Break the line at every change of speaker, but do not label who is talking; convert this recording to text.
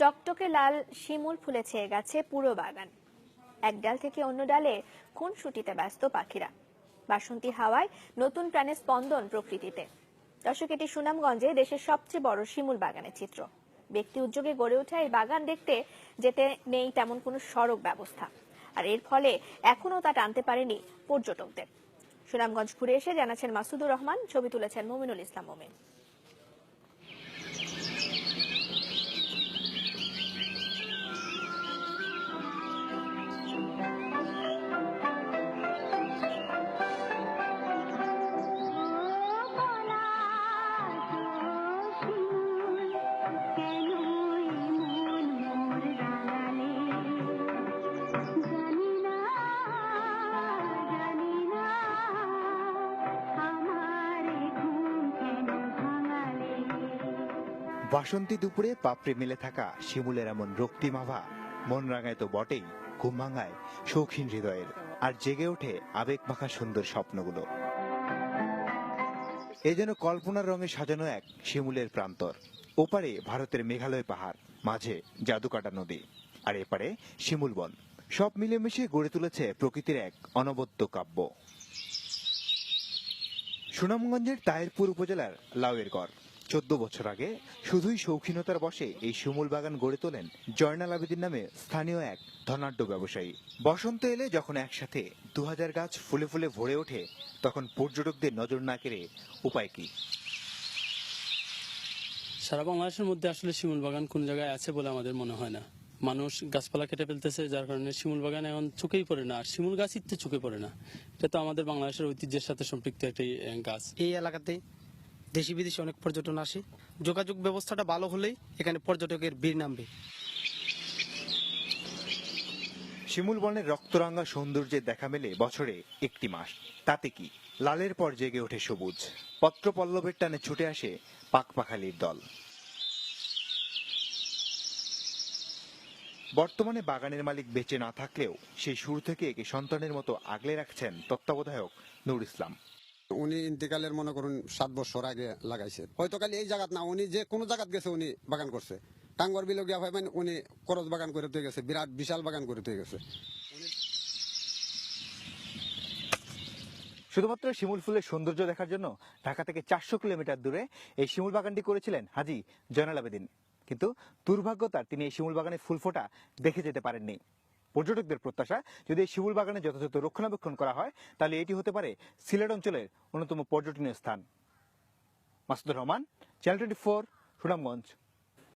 টকটকে লাল শিমুল ফুলে ছেয়ে গেছে পুরো বাগান। এক ডাল থেকে অন্য ডালে কোন ছুটিতে ব্যস্ত পাখিরা। বাসন্তী হাওয়ায় নতুন প্রাণের স্পন্দন প্রকৃতিতে। দর্শক, এটি সুনামগঞ্জে দেশের সবচেয়ে বড় শিমুল বাগানের চিত্র। ব্যক্তি উদ্যোগে গড়ে ওঠা এই বাগান দেখতে যেতে নেই তেমন কোনো সড়ক ব্যবস্থা। আর এর ফলে এখনও তা টানতে পারেনি পর্যটকদের। সুনামগঞ্জ ঘুরে এসে জানাচ্ছেন মাসুদুর রহমান, ছবি তুলেছেন মমিনুল ইসলাম মমিন।
বাসন্তী দুপুরে পাপড়ে মেলে থাকা শিমুলের এমন রক্তিমাভা মন রাঙায় তো বটেই, ঘুম ভাঙায় শৌখিন হৃদয়ের, আর জেগে ওঠে আবেগ মাখা সুন্দর স্বপ্নগুলো। এ যেন কল্পনার রঙে সাজানো এক শিমুলের প্রান্তর। ওপারে ভারতের মেঘালয় পাহাড়, মাঝে জাদুকাটা নদী, আর এপারে শিমুল বন। সব মিলেমিশে গড়ে তুলেছে প্রকৃতির এক অনবদ্য কাব্য। সুনামগঞ্জের তাহিরপুর উপজেলার লাউয়ের গড়। চোদ্দ বছর আগে শুধুই শৌখিনতার বসে এই শিমুল বাগান গড়ে তোলেন জয়নাল আবেদিন নামে স্থানীয় এক ধনাঢ্য ব্যবসায়ী। বসন্ত এলে যখন একসাথে দু হাজার গাছ ফুলে ফুলে ভরে ওঠে তখন পর্যটকদের নজর না কেড়ে উপায় কি?
সারা বাংলাদেশের মধ্যে আসলে শিমুল বাগান কোন জায়গায় আছে বলে আমাদের মনে হয় না। মানুষ গাছপালা কেটে ফেলতেছে যার কারণে শিমুল বাগান এখন চোখেই পড়ে না আর শিমুল গাছ ইত্যে চোখে পড়ে না। এটা তো আমাদের বাংলাদেশের ঐতিহ্যের সাথে সম্পৃক্ত একটি গাছ।
এই এলাকাতে দেশি বিদেশি অনেক পর্যটন আসে। যোগাযোগ ব্যবস্থাটা ভালো হলেই এখানে পর্যটকের ভিড় নামবে।
শিমুল বনের রক্তরাঙ্গা সৌন্দর্যের দেখা মেলে বছরে একটি মাস। তাতে কি? লালের পর জেগে ওঠে সবুজ। পত্র পল্লবের টানে ছুটে আসে পাকপাখালির দল। বর্তমানে বাগানের মালিক বেঁচে না থাকলেও সেই শুরু থেকে একে সন্তানের মতো আগলে রাখছেন তত্ত্বাবধায়ক নুর ইসলাম।
উনি ইন্তেকালের, মনে করুন, সাত বছর আগে লাগাইছে। হয়তো খালি এই জায়গাত না, উনি যে কোনো জায়গাত গেছে উনি বাগান করছে। টাঙ্গর বিলো গিয়া ভাই মানে উনি করজ বাগান করে তুই গেছে, বিরাট বিশাল বাগান করে তুই গেছে।
শুধুমাত্র শিমুল ফুলের সৌন্দর্য দেখার জন্য ঢাকা থেকে চারশো কিলোমিটার দূরে এই শিমুল বাগানটি করেছিলেন হাজি জয়নাল আবেদিন। কিন্তু দুর্ভাগ্য তার, তিনি এই শিমুল বাগানের ফুল ফোটা দেখে যেতে পারেননি। পর্যটকদের প্রত্যাশা। যদি এই শিমুল বাগানে যথাযথ রক্ষণাবেক্ষণ করা হয়, তাহলে এটি হতে পারে সিলেট অঞ্চলের অন্যতম পর্যটনীয় স্থান। Masudur Rahman, channel twenty four, Sunamganj.